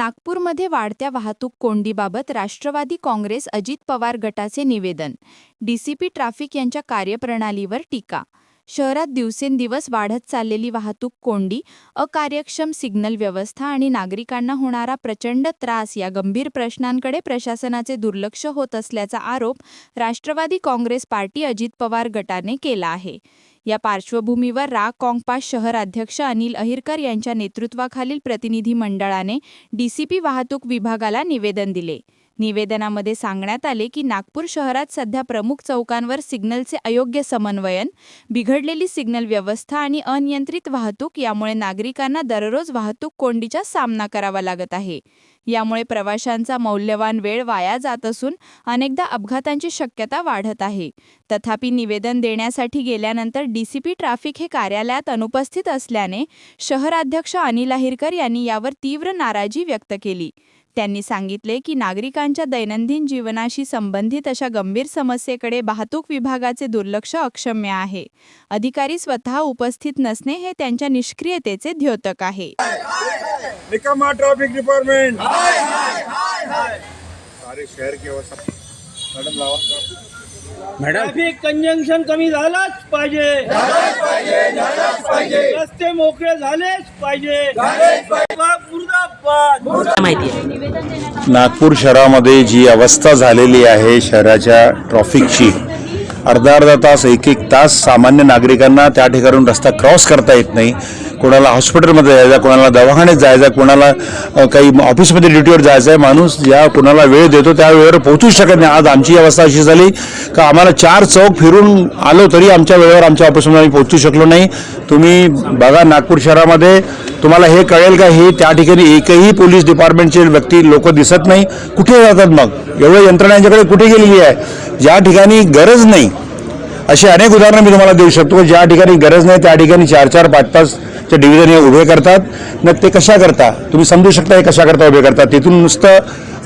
नागपूरमध्ये वाढत्या वाहतूक कोंडीबाबत राष्ट्रवादी काँग्रेस अजित पवार गटाचे निवेदन. डीसीपी ट्राफिक यांच्या कार्यप्रणालीवर टीका. शहरात दिवसेंदिवस वाढत चाललेली वाहतूक कोंडी अकार्यक्षम सिग्नल व्यवस्था आणि नागरिकांना होणारा प्रचंड त्रास या गंभीर प्रश्नांकडे प्रशासनाचे दुर्लक्ष होत असल्याचा आरोप राष्ट्रवादी काँग्रेस पार्टी अजित पवार गटाने केला आहे. या पार्श्वभूमीवर रा काँगपास शहर अध्यक्ष अनिल अहिरकर यांच्या नेतृत्वाखालील प्रतिनिधी मंडळाने डीसीपी वाहतूक विभागाला निवेदन दिले. निवेदनामध्ये सांगण्यात आले की नागपूर शहरात सध्या प्रमुख चौकांवर सिग्नलचे अयोग्य समन्वयन बिघडलेली सिग्नल व्यवस्था आणि अनियंत्रित वाहतूक यामुळे नागरिकांना दररोज वाहतूक कोंडीचा सामना करावा लागत आहे. यामुळे प्रवाशांचा मौल्यवान वेळ वाया जात असून अनेकदा अपघातांची शक्यता वाढत आहे. तथापि निवेदन देण्यासाठी गेल्यानंतर डीसीपी ट्राफिक हे कार्यालयात अनुपस्थित असल्याने शहराध्यक्ष अनिल अहिरकर यांनी यावर तीव्र नाराजी व्यक्त केली. त्यांनी सांगितले की नागरिकांच्या दैनंदिन जीवनाशी संबंधित अशा गंभीर समस्येकडे वाहतूक विभागाचे दुर्लक्ष अक्षम्य आहे. अधिकारी स्वतः उपस्थित नसणे हे त्यांच्या निष्क्रियतेचे द्योतक आहे. निकम्मा ट्रैफिक डिपार्टमेंट सारे शहर की अवस्था. मैडम लावा. ट्रॅफिक कंजंक्शन कमी झालाच पाहिजे. रस्ते मोकळे झालेच पाहिजे. मुर्दाबाद. माहिती आहे? नागपूर शहरामध्ये जी अवस्था झालेली आहे शहराच्या ट्रॉफिकची अर्धा अर्धा तास एक एक तास सामान्य नागरिकांना त्या ठिकाणून रस्ता क्रॉस करता येत नाही. कोणाला हॉस्पिटलमध्ये जायचं कोणाला दवाखान्यात जायचं कोणाला काही ऑफिसमध्ये ड्युटीवर जायचं आहे माणूस ज्या कोणाला वेळ देतो त्या वेळेवर पोहोचू शकत नाही. आज आमची अवस्था अशी झाली का आम्हाला चार चौक फिरून आलो तरी आमच्या वेळेवर आमच्या ऑफिसमध्ये आम्ही पोहोचू शकलो नाही. तुम्ही बघा नागपूर शहरामध्ये तुम्हाला हे कळेल का हे त्या ठिकाणी एकही पोलीस डिपार्टमेंटचे व्यक्ती लोक दिसत नाही. कुठे जातात मग? एवढं यंत्रणांच्याकडे कुठे गेलेली आहे? ज्या ठिकाणी गरज नाही अशी अनेक उदाहरणं मी तुम्हाला देऊ शकतो. ज्या ठिकाणी गरज नाही त्या ठिकाणी चार चार पाच ते डिव्हिजन हे उभे करतात. मग ते कशा करता? तुम्ही समजू शकता हे कशा करता उभे करतात. तिथून नुसतं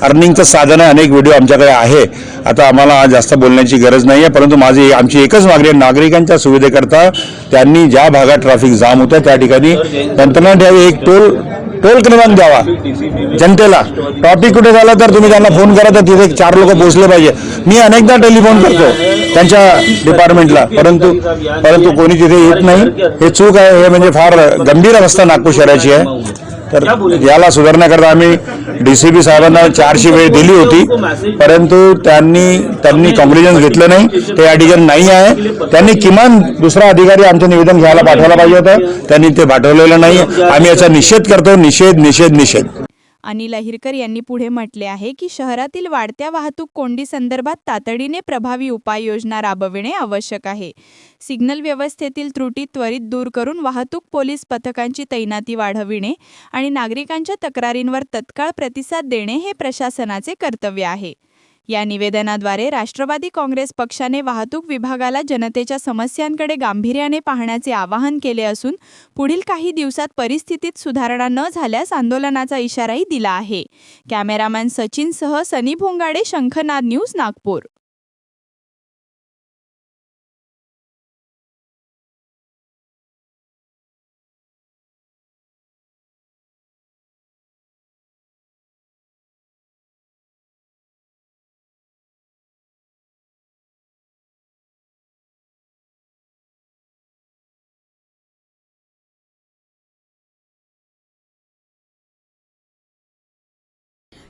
अर्निंगचं साधन आहे. अनेक व्हिडिओ आमच्याकडे आहे. आता आम्हाला जास्त बोलण्याची गरज नाही आहे. परंतु माझी आमची एकच मागणी आहे. नागरिकांच्या सुविधेकरता त्यांनी ज्या भागात ट्रॅफिक जाम होतं त्या ठिकाणी तंत्रज्ञान ठेवी एक टोल टोल क्रमांक द्यावा. जनतेला. टॉपिक कुठे झाला तर तुम्ही त्यांना फोन करा तर तिथे चार लोक पोहोचले पाहिजे. मी अनेकदा टेलिफोन करतो त्यांच्या डिपार्टमेंटला परंतु परंतु कोणी तिथे येत नाही. हे चूक आहे हे म्हणजे फार गंभीर अवस्था नागपूर शहराची आहे. तर याला सुधारण्याकरता आम्ही डीसीपी साहेबांना चारशे वेळ दिली होती. परंतु त्यांनी त्यांनी कॉम्प्लिजन्स घेतलं नाही. ते या नाही आहे. त्यांनी किमान दुसरा अधिकारी आमचं निवेदन घ्यायला पाठवायला पाहिजे होतं. त्यांनी ते पाठवलेलं नाही. आम्ही याचा निषेध करतो. निषेध निषेध निषेध. अनिल अहिरकर यांनी पुढे म्हटले आहे की शहरातील वाढत्या वाहतूक कोंडी संदर्भात तातडीने प्रभावी उपाययोजना राबविणे आवश्यक आहे. सिग्नल व्यवस्थेतील त्रुटी त्वरित दूर करून वाहतूक पोलीस पथकांची तैनाती वाढविणे आणि नागरिकांच्या तक्रारींवर तत्काळ प्रतिसाद देणे हे प्रशासनाचे कर्तव्य आहे. या निवेदनाद्वारे राष्ट्रवादी काँग्रेस पक्षाने वाहतूक विभागाला जनतेच्या समस्यांकडे गांभीर्याने पाहण्याचे आवाहन केले असून पुढील काही दिवसात परिस्थितीत सुधारणा न झाल्यास आंदोलनाचा इशाराही दिला आहे. कॅमेरामॅन सचिनसह सनी भोंगाडे शंखनाद न्यूज नागपूर.